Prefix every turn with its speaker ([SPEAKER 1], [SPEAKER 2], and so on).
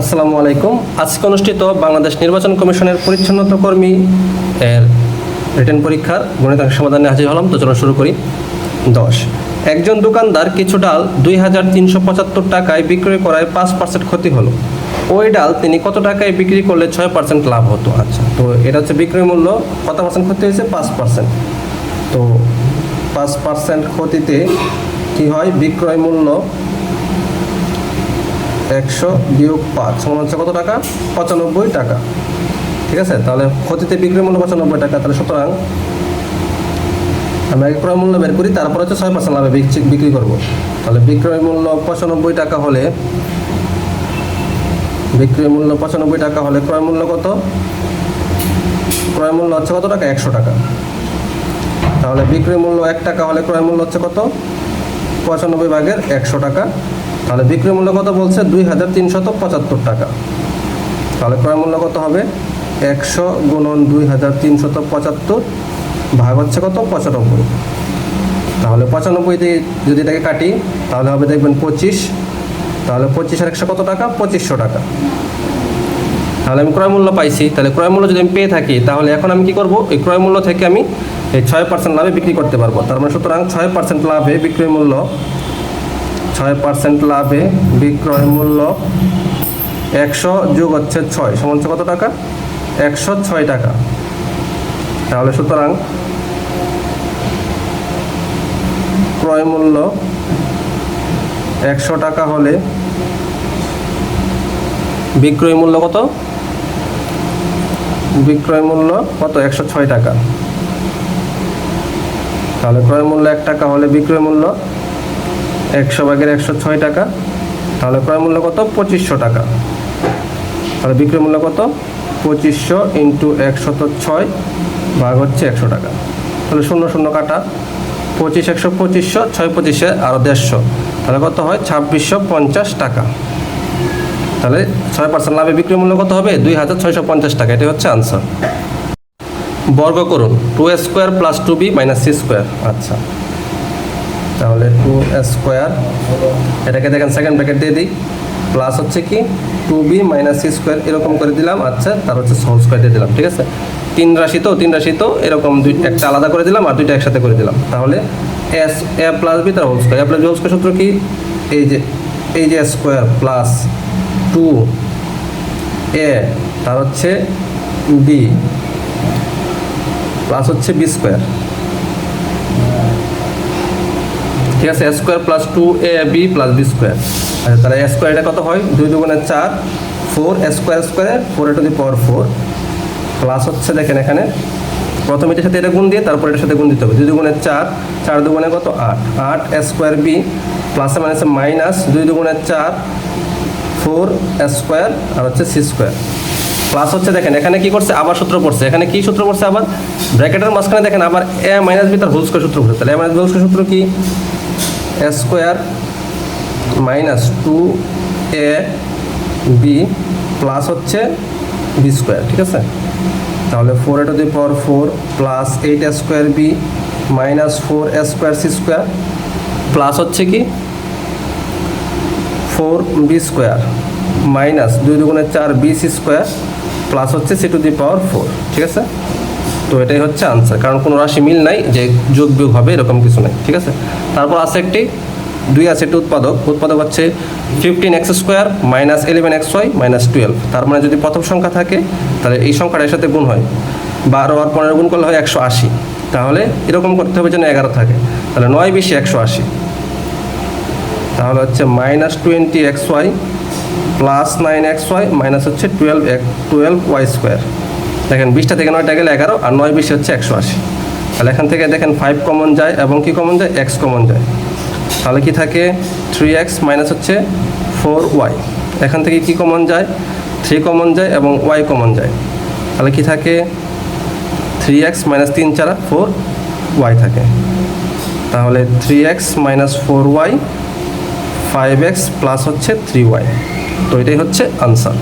[SPEAKER 1] আসসালামু আলাইকুম। আজকে অনুষ্ঠিত বাংলাদেশ নির্বাচন কমিশনের পরিচ্ছন্নতা কর্মী এর রিটেন পরীক্ষার গণিতাংশ সমাধানে হাজির হলাম। তো চলো শুরু করি। দশ। একজন দোকানদার কিছু ডাল দুই হাজার তিনশো পঁচাত্তর টাকায় বিক্রয় করায় পাঁচ পার্সেন্ট ক্ষতি হলো। ওই ডাল তিনি কত টাকায় বিক্রি করলে ছয় পার্সেন্ট লাভ হতো? আচ্ছা তো এটা হচ্ছে বিক্রয় মূল্য। কত পার্সেন্ট ক্ষতি হয়েছে? পাঁচ পার্সেন্ট তো পাঁচ পার্সেন্ট ক্ষতিতে কী হয়? বিক্রয় মূল্য একশো বিয়োগ পাঁচ, সমান হচ্ছে কত টাকা? পঁচানব্বই টাকা। ঠিক আছে? তাহলে ক্ষতিতে বিক্রি মূল্য পঁচানব্বই টাকা। তাহলে সুতরাং আমরা আগে ক্রয় মূল্য বের করি, তারপর হচ্ছে ছয় পার্সেন্ট লাভে বিক- বিক্রি করব। তাহলে বিক্রয় মূল্য পঁচানব্বই টাকা হলে, বিক্রয় মূল্য পঁচানব্বই টাকা হলে ক্রয় মূল্য কত? ক্রয় মূল্য হচ্ছে কত টাকা? একশো টাকা। তাহলে বিক্রয় মূল্য এক টাকা হলে ক্রয় মূল্য হচ্ছে কত? পঁচানব্বই ভাগের একশো টাকা। তাহলে বিক্রয় মূল্য কত বলছে? দুই হাজার তিনশত পঁচাত্তর টাকা। তাহলে ক্রয় মূল্য কত হবে? একশো গুণন দুই হাজার তিনশত পঁচাত্তর ভাগ হচ্ছে কত? পঁচানব্বই। তাহলে পঁচানব্বই দিয়ে যদি এটাকে কাটি, তাহলে হবে দেখবেন পঁচিশ। তাহলে পঁচিশ আর একশো কত টাকা? পঁচিশশো টাকা। তাহলে আমি ক্রয় মূল্য পাইছি। তাহলে ক্রয় মূল্য যদি আমি পেয়ে থাকি, তাহলে এখন আমি কি করব? এই ক্রয় মূল্য থেকে আমি এই ছয় পার্সেন্ট লাভে বিক্রি করতে পারব। তার মানে সুতরাং ছয় পার্সেন্ট লাভে বিক্রয় মূল্য ছয় পার্সেন্ট লাভে বিক্রয় মূল্য একশো যোগ হচ্ছে ছয়, সমান কত টাকা? একশো ছয় টাকা। তাহলে সুতরাং ক্রয় মূল্য একশো টাকা হলে বিক্রয় মূল্য কত? বিক্রয় মূল্য কত? একশো ছয় টাকা। তাহলে ক্রয় মূল্য এক টাকা হলে বিক্রয় মূল্য একশো ভাগের একশো ছয় টাকা, তাহলে ক্রয় মূল্য কত? পঁচিশশো টাকা। তাহলে বিক্রয় মূল্য কত? পঁচিশশো ইন্টু একশত ছয় ভাগ হচ্ছে একশো টাকা। তাহলে শূন্য শূন্য কাটা। পঁচিশ একশো পঁচিশশো, ছয় পঁচিশে আরও দেড়শো। তাহলে কত হয়? ছাব্বিশশো পঞ্চাশ টাকা। তাহলে ছয় পার্সেন্ট লাভে বিক্রয় মূল্য কত হবে? দুই হাজার ছয়শো পঞ্চাশ টাকা। এটাই হচ্ছে আনসার বর্গ করুন। Two square plus two B minus C square. আচ্ছা। তাহলে টু স্কোয়ার এটাকে দেখেন সেকেন্ড ব্র্যাকেট দিয়ে দিই। প্লাস হচ্ছে কি? Two B minus C square এরকম করে দিলাম। আচ্ছা তার হচ্ছে হোল স্কোয়ার দিয়ে দিলাম, ঠিক আছে? তিন রাশি তো, তিন রাশি তো, এরকম দুই, একটা আলাদা করে দিলাম আর দুইটা একসাথে করে দিলাম। তাহলে এস এ প্লাস বি তার whole square A plus B whole square সূত্র কি? এই যে এই যে স্কোয়ার প্লাস টু এ তার হচ্ছে বি প্লাস হচ্ছে বি স্কোয়ার ঠিক আছে square plus two A B plus B square তাহলে স্কোয়ার এটা কত হয়? দুই দুগুণে চার four square square four to the power four plus হচ্ছে দেখেন এখানে, প্রথম এটার সাথে এটা গুণ দিয়ে তারপর এটার সাথে গুণ দিতে হবে। দুই দুগুণে চার চার দুগুণে কত? আট। আট স্কোয়ার বি প্লাসে মাইনাসে মাইনাস দুই দুগুণে চার ফোর স্কোয়ার আর হচ্ছে সি স্কোয়ার প্লাস হচ্ছে দেখেন, এখানে কি করছে? আবার সূত্র পড়ছে। এখানে কি সূত্র পড়ছে? আবার ব্র্যাকেটের মাঝখানে দেখেন, আবার এ মাইনাস বি তার হোল স্কোয়ার সূত্র পড়ছে। তাহলে এ মাইনাস হোল স্কোয়ার সূত্র কি? Square minus two A B plus হচ্ছে বি স্কোয়ার, ঠিক আছে? তাহলে four A to the power four plus eight square B minus four square C square plus হচ্ছে কি? ফোর বি স্কোয়ার মাইনাস দুই দুগুণে চার বি সি স্কোয়ার প্লাস হচ্ছে C to the power four ঠিক আছে? তো এটাই হচ্ছে আনসার কারণ কোনো রাশি মিল নাই যে যোগ বিয়োগ হবে, এরকম কিছু নাই, ঠিক আছে? তারপর আছে একটি, দুই আছে একটি উৎপাদক। উৎপাদক হচ্ছে fifteen X square minus eleven X Y minus twelve তার মানে যদি প্রথম সংখ্যা থাকে, তাহলে এই সংখ্যাটা এর সাথে গুণ হয়। বারো আর পনেরো গুণ করলে হয় একশো আশি। তাহলে এরকম করতে হবে যেন এগারো থাকে। তাহলে নয় বেশি একশো আশি। তাহলে হচ্ছে minus twenty X Y plus nine X Y minus হচ্ছে টুয়েলভ এক টুয়েলভ ওয়াই স্কোয়ার দেখেন বিশটা থেকে নয়টা গেলে এগারো আর নয় বেশি হচ্ছে একশো আশি। তাহলে এখান থেকে দেখেন ফাইভ কমন যায় এবং কি কমন যায়? এক্স কমন যায়। তাহলে কি থাকে? থ্রি এক্স মাইনাস হচ্ছে ফোর ওয়াই এখান থেকে কি কমন যায়? থ্রি কমন যায় এবং ওয়াই কমন যায়। তাহলে কি থাকে? থ্রি এক্স মাইনাস তিন চারা ফোর ওয়াই থাকে। তাহলে three X minus four Y five X plus হচ্ছে থ্রি ওয়াই তো এটাই হচ্ছে আনসার